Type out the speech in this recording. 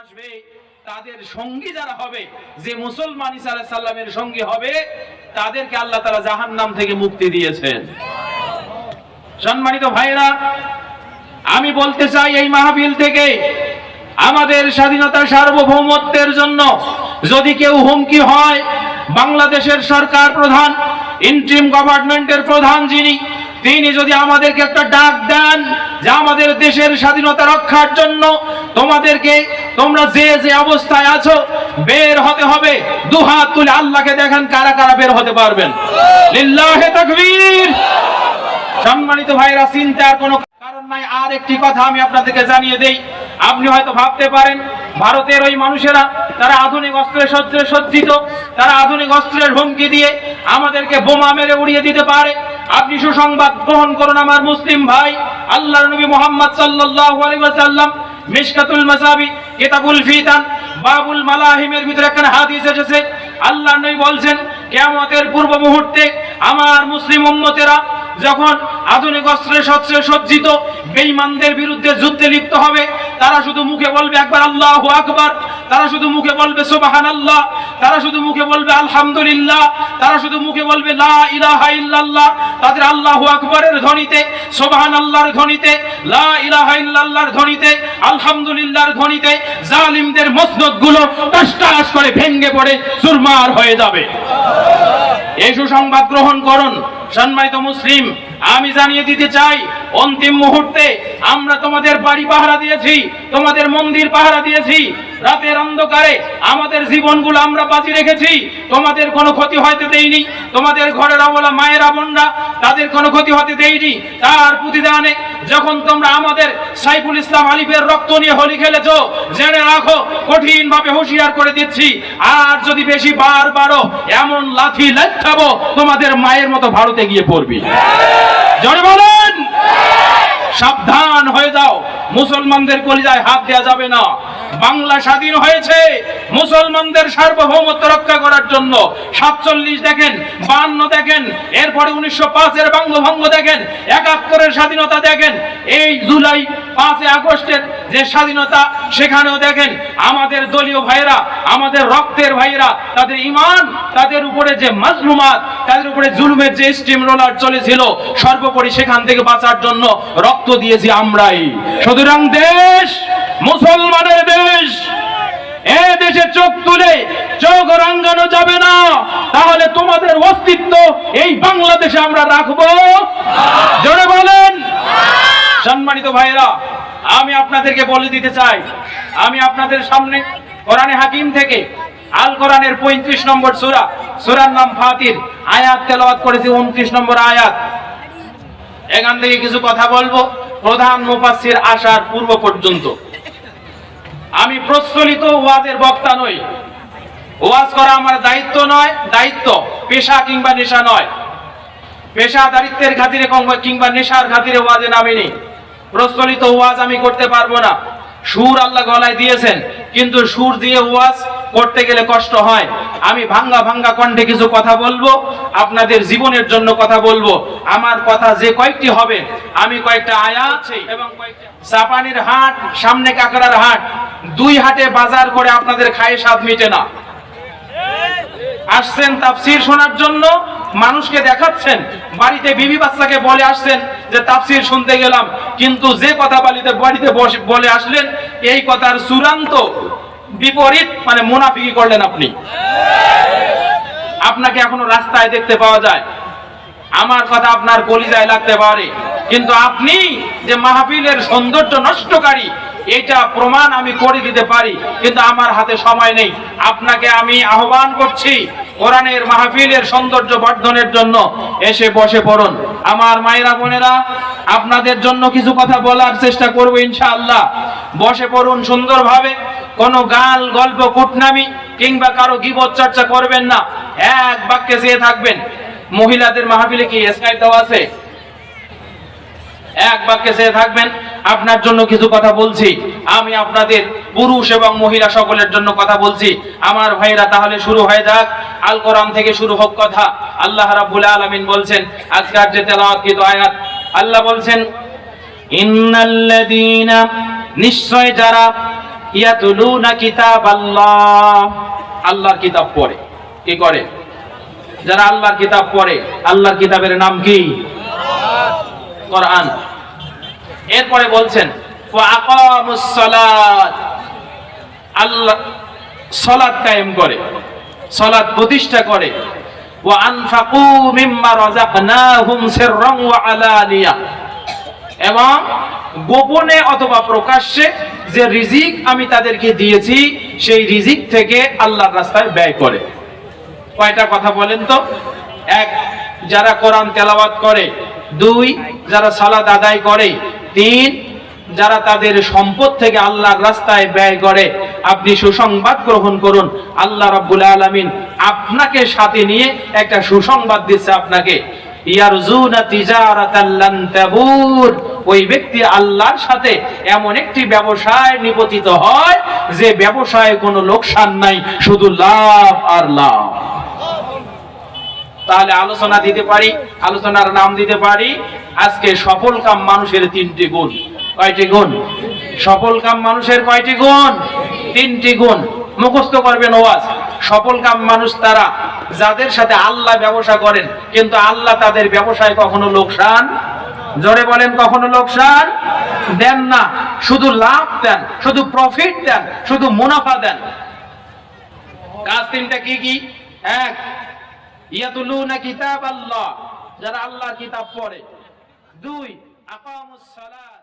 আসবে, তাদের সঙ্গী যারা হবে, যে মুসলমান আলাইহিস সালামের সঙ্গী হবে, তাদেরকে আল্লাহ তাআলা জাহান্নাম থেকে মুক্তি দিয়েছেন। সম্মানিত ভাইরা আমি বলতে চাই এই মাহফিল থেকে আমাদের স্বাধীনতা সার্বভৌমত্বের জন্য যদি কেউ হুমকি হয়, বাংলাদেশের সরকার প্রধান, ইন্ট্রিম গভর্নমেন্টের প্রধান যিনি তিনি যদি আমাদেরকে একটা ডাক দেন যে আমাদের দেশের স্বাধীনতা রক্ষার জন্য তোমাদেরকে তোমরা যে যে অবস্থায় আছো, বের হতে হবে। দুহাত তুলে আল্লাহকে দেখেন কারা কারা বের হতে পারবেন। সম্মানিত ভাইরা, চিন্তার কোনো কারণ নাই। আর একটি কথা আমি আপনাদেরকে জানিয়ে দেই। আপনি হয়তো ভাবতে পারেন, ভারতের ওই মানুষেরা, তারা আধুনিক অস্ত্রে সজ্জে সজ্জিত, তারা আধুনিক অস্ত্রের হুমকি দিয়ে আমাদেরকে বোমা মেরে উড়িয়ে দিতে পারে। আপনি সুসংবাদ গ্রহণ করুন আমার মুসলিম ভাই আল্লাহ নবী মোহাম্মদ ওয়াসাল্লাম, মিশকাতুল মাসাবি, কিতাবুল ফিতান, বাবুল মালাহিমের ভিতরে একটা হাদিস এসেছে। আল্লাহ নবী বলছেন, কিয়ামতের পূর্ব মুহূর্তে আমার মুসলিম উম্মতেরা যখন আধুনিক অস্ত্রে শস্ত্রে সজ্জিত বেঈমানদের বিরুদ্ধে যুদ্ধে লিপ্ত হবে। তারা শুধু মুখে বলবে একবার আল্লাহু আকবার, তারা শুধু মুখে বলবে সুবহানাল্লাহ, তারা শুধু মুখে বলবে আলহামদুলিল্লাহ, তারা শুধু মুখে বলবে লা ইলাহা ইল্লাল্লাহ। তাদের আল্লাহু আকবারের ধ্বনিতে, সুবহানাল্লাহর ধ্বনিতে, লা ইলাহা ইল্লাল্লাহর ধ্বনিতে, আলহামদুলিল্লাহর ধ্বনিতে জালিমদের মসনদগুলো টাস করে ভেঙে পড়ে, চুরমার হয়ে যাবে। এই সুসংবাদ গ্রহণ করুন। সম্মানিত মুসলিম, আমি জানিয়ে দিতে চাই, অন্তিম মুহূর্তে আমরা তোমাদের বাড়ি পাহারা দিয়েছি, তোমাদের মন্দির পাহারা দিয়েছি রাতের অন্ধকারে আমাদের জীবনগুলো আমরা বাজি রেখেছি। তোমাদের কোনো ক্ষতি হতে দেইনি। তোমাদের ঘরের অবলা মায়েরা বোনরা তাদের কোনো ক্ষতি হতে দেইনি। তার প্রতিদানে যখন তোমরা আমাদের সাইফুল ইসলাম আলিফের রক্ত নিয়ে হোলি খেলেছো, জেনে রাখো কঠিন ভাবে হুঁশিয়ার করে দিচ্ছি। আর যদি বেশি বার বারো, এমন লাথি লাথাবো তোমাদের মায়ের মতো ভারতে গিয়ে পড়বি। জনে বলেন! সাবধান হয়ে যাও। মুসলমানদের কলিজায় হাত দেওয়া যাবে না। বাংলা স্বাধীন হয়েছে। মুসলমানদের সার্বভৌমত্ব রক্ষা করার জন্য সাতচল্লিশ দেখেন বান্ন দেখেন, এরপরে উনিশশো পাঁচের বঙ্গভঙ্গ দেখেন, একাত্তরের স্বাধীনতা দেখেন, এই জুলাই পাঁচই আগস্টের যে স্বাধীনতা, সেখানেও দেখেন আমাদের দলীয় ভাইরা আমাদের রক্তের ভাইরা তাদের ইমান, তাদের উপরে যে মাজলুমাত, তাদের উপরে জুলুমের যে স্টিম রোলার চলেছিল, সর্বোপরি সেখান থেকে বাঁচার জন্য রক্ত দিয়েছি আমরাই। সুতরাং দেশ, মুসলমানের দেশ, এ দেশে চোখ তুলে চোখ রাঙ্গানো যাবে না। তাহলে তোমাদের অস্তিত্ব এই বাংলাদেশে আমরা রাখব। জোরে বলেন। সম্মানিত ভাইরা আমি আপনাদেরকে বলে দিতে চাই, আমি আপনাদের সামনে কোরআনে হাকিম থেকে আল কোরআনের পঁয়ত্রিশ নম্বর সুরা, সূরার নাম ফাতির, আয়াত তেলাওয়াত করেছি, উনত্রিশ নম্বর আয়াত। এখান থেকে কিছু কথা বলব। প্রধান মুফাসসির আসার পূর্ব পর্যন্ত। আমি প্রচলিত ওয়াজের বক্তা নই। ওয়াজ করা আমার দায়িত্ব নয়, দায়িত্ব পেশা কিংবা নেশা নয়। পেশাদারিত্বের খাতিরে কিংবা নেশার খাতিরে ওয়াজে নামিনি। প্রচলিত ওয়াজ আমি করতে পারব না। সুর আল্লাহ গলায় দিয়েছেন, কিন্তু সুর দিয়ে ওয়াজ করতে গেলে কষ্ট হয়। আমি ভাঙ্গা ভাঙ্গা কণ্ঠে কিছু কথা বলব, আপনাদের জীবনের জন্য কথা বলব। আমার কথা যে কয়েকটি হবে, আমি কয়েকটা আয়াত এবং জাপানের হাট, সামনে কাকড়ার হাট, দুই হাটে বাজার করে আপনাদের খায়ে স্বাদ মিটে না। আসছেন তাফসির শোনার জন্য, মানুষকে দেখাচ্ছেন, বাড়িতে বিবি বাচ্চাকে বলে আসছেন যে তাফসির শুনতে গেলাম, কিন্তু যে কথা বাড়িতে বাড়িতে বলে আসলেন, এই কথার চূড়ান্ত বিপরীত মানে মোনাফিকি করলেন আপনি। আপনাকে এখনও রাস্তায় দেখতে পাওয়া যায়। আমার কথা আপনার কলিজায় লাগতে পারে। কিন্তু আপনি যে মাহফিলের সৌন্দর্য নষ্টকারী, এটা প্রমাণ আমি করে দিতে পারি। কিন্তু আমার হাতে সময় নেই। আপনাকে আমি আহ্বান করছি কোরআনের মাহফিলের সৌন্দর্য বর্ধনের জন্য এসে বসে পড়ুন। আমার মায়েরা, বোনেরা, আপনাদের জন্য কিছু কথা বলার চেষ্টা করব ইনশাআল্লাহ। বসে পড়ুন সুন্দরভাবে। কোনো গাল গল্প, কুটনামি কিংবা কারও গিবত চর্চা করবেন না। এক বাক্যে চেয়ে থাকবেন। মহিলাদের মাহফিলে কি স্কাইপ দেওয়া আছে? এক বাক্যে চেয়ে থাকবেন, আপনার জন্য কিছু কথা বলছি। আমি আপনাদের পুরুষ এবং মহিলা সকলের জন্য কথা বলছি। আমার ভাইরা, তাহলে শুরু হয়ে যাক। আল কোরআন থেকে শুরু হোক কথা। আল্লাহ রাব্বুল আলামিন বলছেন, আজকের যে তেলাওয়াতকৃত আয়াত, আল্লাহ বলছেন, ইন্নাল্লাযীনা, নিশ্চয় যারা ইয়াতুলুনা কিতাব আল্লাহ আল্লাহর কিতাব পড়ে। কি করে? যারা আল্লাহর কিতাব পড়ে, আল্লাহর কিতাবের নাম কি? কোরআন। এরপরে বলছেন আল্লাহ সালাত কায়েম করে, সালাত প্রতিষ্ঠা করে। ওয়া আনফাকু মিম্মা রাযাকনাহুম সিররান ওয়া আলানিয়া। এবং গোপনে অথবা প্রকাশ্যে যে রিজিক আমি তাদেরকে দিয়েছি, সেই রিজিক থেকে আল্লাহর রাস্তায় ব্যয় করে। কয়টা কথা বলেন তো? এক, যারা কোরআন তেলাওয়াত করে। দুই, যারা সালাদ আদায় করে। তিন যারা তাদের সম্পদ থেকে আল্লাহর রাস্তায় ব্যয় করে, আপনি সুসংবাদ গ্রহণ করুন। আল্লাহ রাব্বুল আলামিন আপনাকে সাথে নিয়ে একটা সুসংবাদ দিচ্ছে আপনাকে। ওই ব্যক্তি আল্লাহর সাথে এমন একটি ব্যবসায় নিপতিত হয়, যে ব্যবসায় কোনো লোকসান নাই, শুধু লাভ আর লাভ। তাহলে আলোচনা দিতে পারি, আলোচনার নাম দিতে পারি, আজকে সফল কাম মানুষের তিনটি গুণ। কয়টি গুণ? সফল কাম মানুষের কয়টি গুণ? তিনটি গুণ। মুখস্থ করবেন ওয়াজ। সফল কাম মানুষ তারা যাদের সাথে আল্লাহ ব্যবসা করেন, কিন্তু আল্লাহ তাদের ব্যবসায় কখনো লোকসান? জোরে বলেন, কখনো লোকসান? দেন না। শুধু লাভ দেন, শুধু প্রফিট দেন, শুধু মুনাফা দেন। কাজ তিনটা কি কি? এক ইয়াতুলুনা কিতাব আল্লাহ যারা আল্লাহর কিতাব পড়ে। দুই আকামুস সালাত।